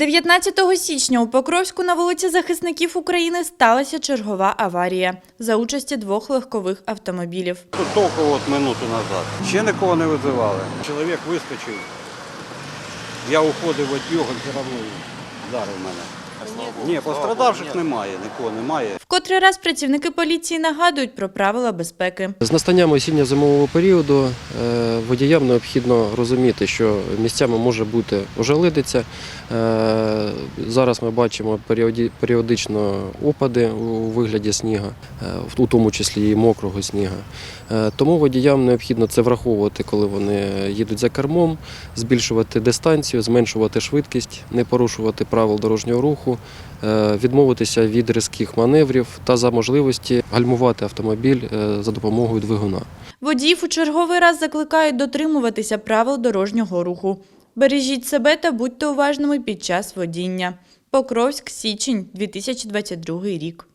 19 січня у Покровську на вулиці Захисників України сталася чергова аварія за участі двох легкових автомобілів. Тут тільки от минуту назад. Ще нікого не визивали. Чоловік вискочив. Я уходив від його, зараз вдарив мене. Ні, пострадавших немає, нікого немає. В котрий раз працівники поліції нагадують про правила безпеки. З настанням осінньо-зимового періоду е, водіям необхідно розуміти, що місцями може бути ожеледиця. Зараз ми бачимо періодично опади у вигляді сніга, е, у тому числі і мокрого сніга. Е, Тому водіям необхідно це враховувати, коли вони їдуть за кермом, збільшувати дистанцію, зменшувати швидкість, не порушувати правил дорожнього руху, е, відмовитися від різких маневрів та за можливості гальмувати автомобіль за допомогою двигуна. Водіїв у черговий раз закликають дотримуватися правил дорожнього руху. Бережіть себе та будьте уважними під час водіння. Покровськ, січень, 2022 рік.